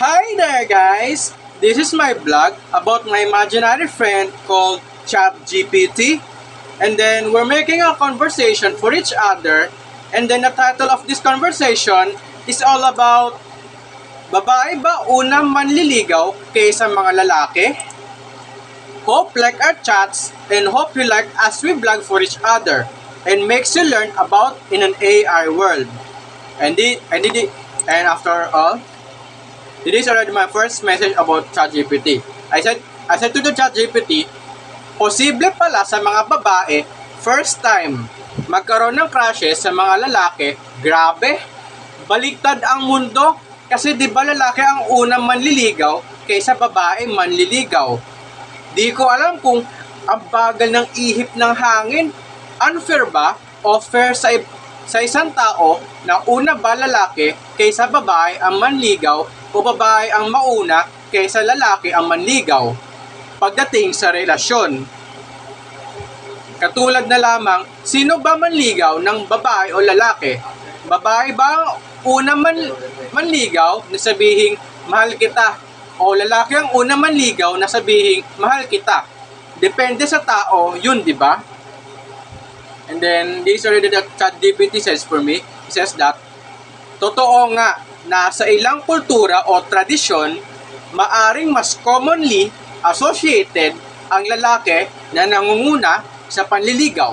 Hi there guys! This is my blog about my imaginary friend called ChatGPT. And then we're making a conversation for each other. And then the title of this conversation is all about Babae ba unang manliligaw kaysa mga lalaki? Hope like our chats and hope you like as we blog for each other and makes you learn about in an AI world. And the, and the, and after all, This is already my first message about ChatGPT. I said, I said to the ChatGPT, posible pala sa mga babae, first time, magkaroon ng crushes sa mga lalaki, grabe, baliktad ang mundo. Kasi di ba lalaki ang unang manliligaw kaysa babae manliligaw. Di ko alam kung ang bagal ng ihip ng hangin. Unfair ba o fair sa, sa isang tao na una ba lalaki kaysa babae ang manligaw o babae ang mauna kaysa lalaki ang manligaw pagdating sa relasyon. Katulad na lamang, sino ba manligaw ng babae o lalaki? Babae ba una man, manligaw na sabihing mahal kita? O lalaki ang una manligaw na sabihing mahal kita? Depende sa tao, yun, di ba? And then, this already that ChatGPT says for me, it says that, totoo nga na sa ilang kultura o tradisyon, maaring mas commonly associated ang lalaki na nangunguna sa panliligaw.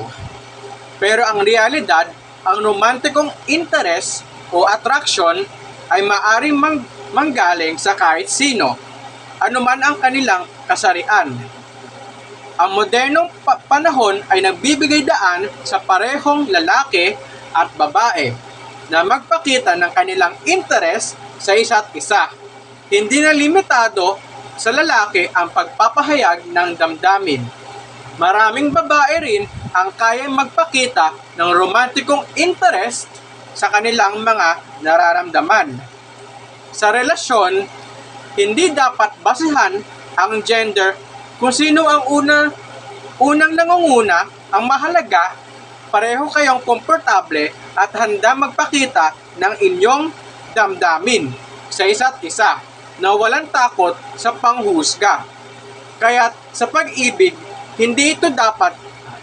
Pero ang realidad, ang romantikong interest o attraction ay maaring mang manggaling sa kahit sino, anuman ang kanilang kasarian. Ang modernong pa- panahon ay nagbibigay daan sa parehong lalaki at babae na magpakita ng kanilang interest sa isa't isa. Hindi na limitado sa lalaki ang pagpapahayag ng damdamin. Maraming babae rin ang kayang magpakita ng romantikong interest sa kanilang mga nararamdaman. Sa relasyon, hindi dapat basihan ang gender kung sino ang una, unang nangunguna, ang mahalaga, pareho kayong komportable at handa magpakita ng inyong damdamin sa isa't isa na walang takot sa panghusga. Kaya sa pag-ibig, hindi ito dapat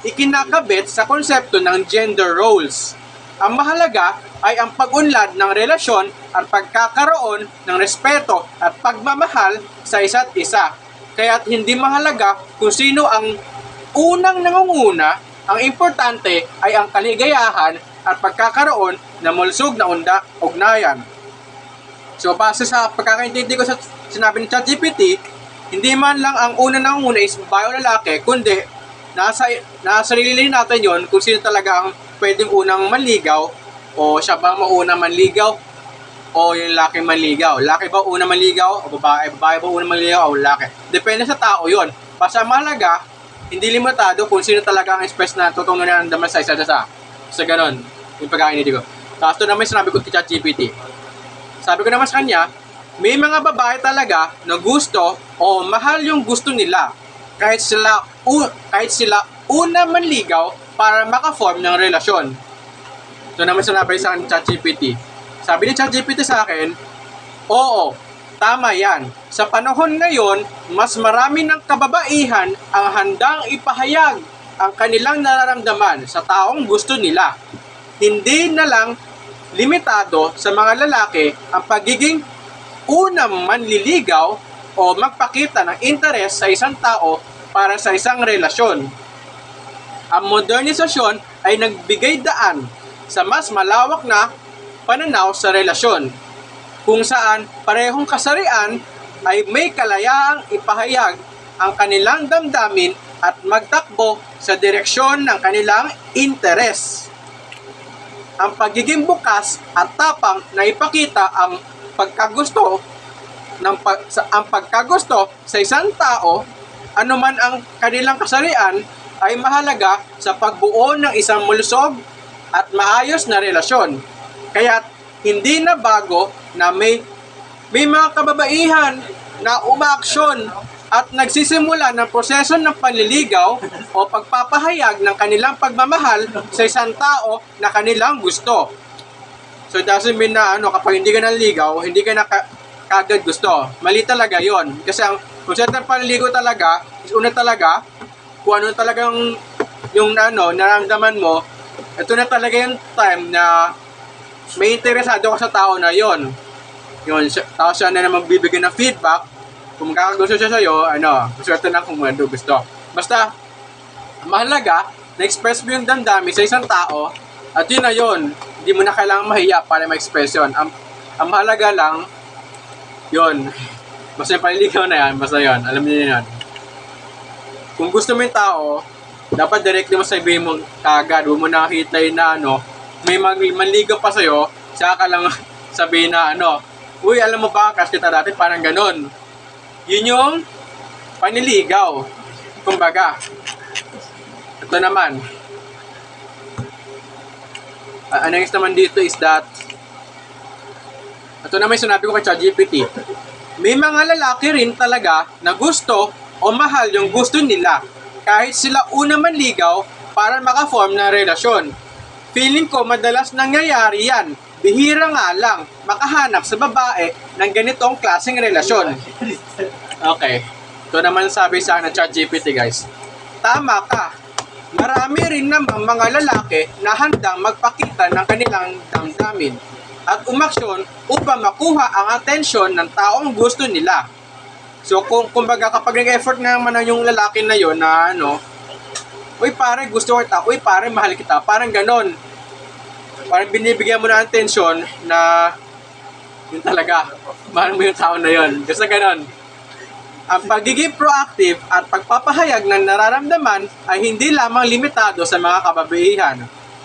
ikinakabit sa konsepto ng gender roles. Ang mahalaga ay ang pag-unlad ng relasyon at pagkakaroon ng respeto at pagmamahal sa isa't isa. Kaya't hindi mahalaga kung sino ang unang nangunguna, ang importante ay ang kaligayahan at pagkakaroon ng mulsog na unda ugnayan. So base sa pagkakaintindi ko sa sinabi ni ChatGPT, hindi man lang ang una nangunguna is babae o lalaki, kundi nasa, nasa sarili natin yon kung sino talaga ang pwedeng unang manligaw o siya ba mauna manligaw o yung lalaki manligaw. Lalaki ba una manligaw o babae? Babae ba una manligaw o lalaki? Depende sa tao yon. Basta ang mahalaga, hindi limitado kung sino talaga ang express na totoong nararamdaman sa isa sa sa ganon. Yung pagkainindi ko. Tapos ito naman sinabi ko kay ChatGPT. Sabi ko naman sa kanya, may mga babae talaga na gusto o mahal yung gusto nila kahit sila u, kahit sila una manligaw para maka-form ng relasyon. Ito naman sinabi sa akin ChatGPT. Sabi ni ChatGPT sa akin, Oo, tama yan. Sa panahon ngayon, mas marami ng kababaihan ang handang ipahayag ang kanilang nararamdaman sa taong gusto nila. Hindi na lang limitado sa mga lalaki ang pagiging unang manliligaw o magpakita ng interes sa isang tao para sa isang relasyon. Ang modernisasyon ay nagbigay daan sa mas malawak na pananaw sa relasyon, kung saan parehong kasarian ay may kalayaang ipahayag ang kanilang damdamin at magtakbo sa direksyon ng kanilang interes. Ang pagiging bukas at tapang na ipakita ang pagkagusto ng pag, sa, ang pagkagusto sa isang tao, anuman ang kanilang kasarian, ay mahalaga sa pagbuo ng isang mulusog at maayos na relasyon. Kaya hindi na bago na may may mga kababaihan na umaaksyon at nagsisimula ng proseso ng panliligaw o pagpapahayag ng kanilang pagmamahal sa isang tao na kanilang gusto. So it doesn't mean na ano, kapag hindi ka nanligaw, hindi ka naka, kagad gusto. Mali talaga yon Kasi ang kung sa panligo talaga, is una talaga, kung ano talagang yung ano, naramdaman mo, ito na talaga yung time na may interesado ka sa tao na yon yun, tapos siya na naman bibigyan ng feedback. Kung magkakagusto siya sa'yo, ano, swerte na kung ano gusto. Basta, mahalaga, na-express mo yung damdami sa isang tao, at yun na yun, hindi mo na kailangang mahiya para ma-express yun. Ang, ang mahalaga lang, yun, basta yung paliligaw na yan, basta yun, alam niyo yun. Kung gusto mo yung tao, dapat directly mo sabihin mo kagad, huwag mo nakakita yun na ano, may mag manligaw pa sa'yo, saka ka lang sabihin na ano, Uy, alam mo ba, crush kita dati, parang ganon. Yun yung paniligaw. Kumbaga, ito naman. Uh, ano yung naman dito is that, ito naman yung sinabi ko kay ChatGPT. May mga lalaki rin talaga na gusto o mahal yung gusto nila kahit sila una man ligaw para makaform ng relasyon. Feeling ko madalas nangyayari yan. Bihira nga lang makahanap sa babae ng ganitong klaseng relasyon. Okay. Ito naman sabi sa akin ng ChatGPT guys. Tama ka. Marami rin namang mga lalaki na handang magpakita ng kanilang damdamin at umaksyon upang makuha ang atensyon ng taong gusto nila. So kung kumbaga kapag nag-effort na naman yung lalaki na yon na ano, Uy pare, gusto kita. Uy pare, mahal kita. Parang ganon. Parang binibigyan mo na atensyon na yun talaga. Mahal mo yung tao na yon. Basta ganon. Ang pagiging proactive at pagpapahayag ng nararamdaman ay hindi lamang limitado sa mga kababaihan.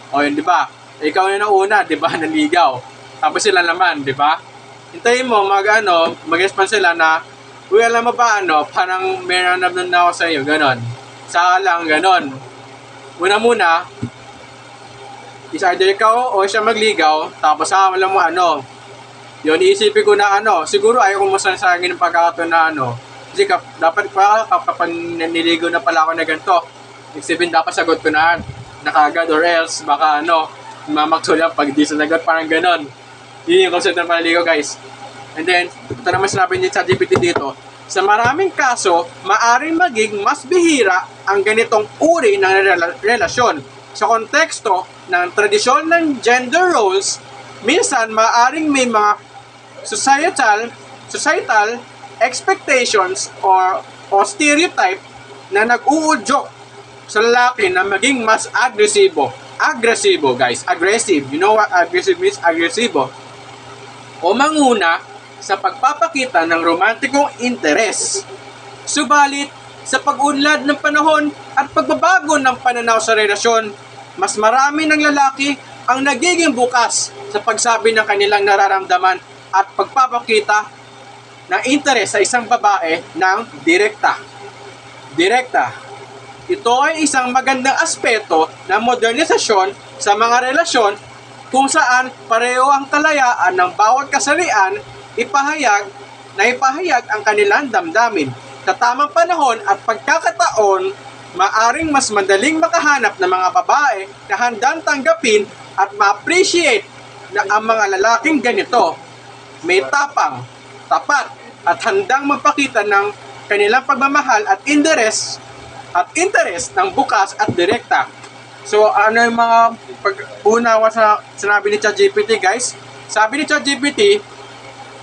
O yun, di ba? Ikaw na una, di ba, naligaw. Tapos sila naman, di ba? Hintayin mo, mag ano, mag-respond sila na, Uy, alam mo ba ano, parang nararamdaman na ako sa iyo, ganon. Saka lang, ganon. Una muna, is either ikaw o siya magligaw, tapos saka alam mo ano, yun, iisipin ko na ano, siguro ayaw ko masasagin ng pagkakataon na ano, kasi kap, dapat pa kapag niligo na pala ako na ganito, isipin dapat sagot ko na na kagad or else baka ano, mamaksulang pag di sinagot parang ganon. Yun yung concept ng panligo guys. And then, ito naman sinabi niya sa GPT dito, sa maraming kaso, maaring maging mas bihira ang ganitong uri ng rela- relasyon. Sa konteksto ng tradisyon ng gender roles, minsan maaring may mga societal societal expectations or o stereotype na nag-uudyok sa lalaki na maging mas agresibo. Agresibo, guys. Aggressive. You know what aggressive means? Agresibo. O manguna sa pagpapakita ng romantikong interes. Subalit, sa pag-unlad ng panahon at pagbabago ng pananaw sa relasyon, mas marami ng lalaki ang nagiging bukas sa pagsabi ng kanilang nararamdaman at pagpapakita ng interes sa isang babae ng direkta. Direkta. Ito ay isang magandang aspeto ng modernisasyon sa mga relasyon kung saan pareho ang kalayaan ng bawat kasarian ipahayag na ipahayag ang kanilang damdamin. Sa tamang panahon at pagkakataon, maaring mas madaling makahanap ng mga babae na handang tanggapin at ma-appreciate na ang mga lalaking ganito may tapang, tapat, at handang magpakita ng kanilang pagmamahal at interes at interes ng bukas at direkta. So, ano yung mga pag-unawa sa sinabi ni ChatGPT, guys? Sabi ni ChatGPT,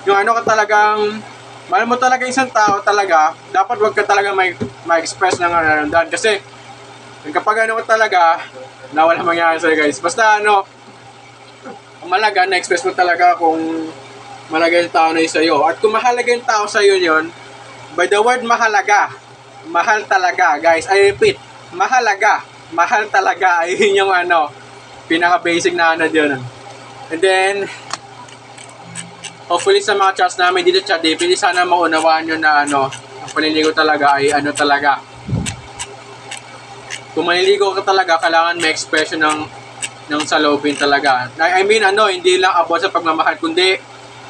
yung ano ka talagang, mahal mo talaga isang tao talaga, dapat wag ka talaga may, ma-express ng nararamdaman. Kasi, kapag ano ka talaga, na wala mangyayari sa'yo, guys. Basta ano, malaga, na-express mo talaga kung mahalaga yung tao na yun sa'yo. At kung mahalaga yung tao sa'yo yun, by the word mahalaga, mahal talaga, guys. I repeat, mahalaga, mahal talaga. Ayun yung ano, pinaka-basic na ano yun. And then, hopefully sa mga chats namin dito chat DP, sana maunawaan nyo na ano, ang paniligo talaga ay ano talaga. Kung maliligo ka talaga, kailangan may expression ng ng salobin talaga. I mean, ano, hindi lang about sa pagmamahal, kundi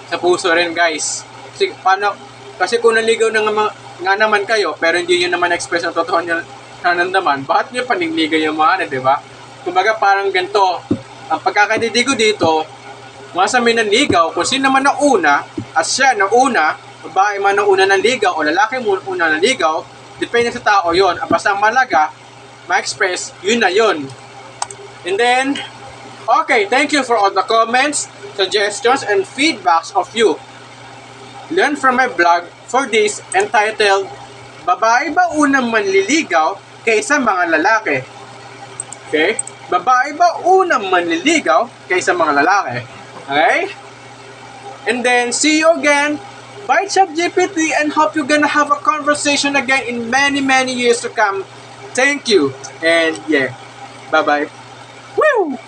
sa puso rin, guys. Kasi, paano, kasi kung naligaw na nga, nga naman kayo, pero hindi nyo naman express ang totoo nyo nanandaman, bakit nyo paniligaw yung mga ano, di ba? Kumbaga, parang ganito, ang pagkakadidigo dito, Once may nanligaw, kung sino man ang una, at siya na una, babae man ang una nanligaw o lalaki mo una nanligaw, depende sa tao yon. Basta ang malaga, ma-express, yun na yun. And then, okay, thank you for all the comments, suggestions, and feedbacks of you. Learn from my blog for this entitled, Babae ba unang manliligaw kaysa mga lalaki? Okay? Babae ba unang manliligaw kaysa mga lalaki? Okay? And then, see you again. Bye, ChatGPT, and hope you're gonna have a conversation again in many, many years to come. Thank you. And yeah, bye-bye. Woo!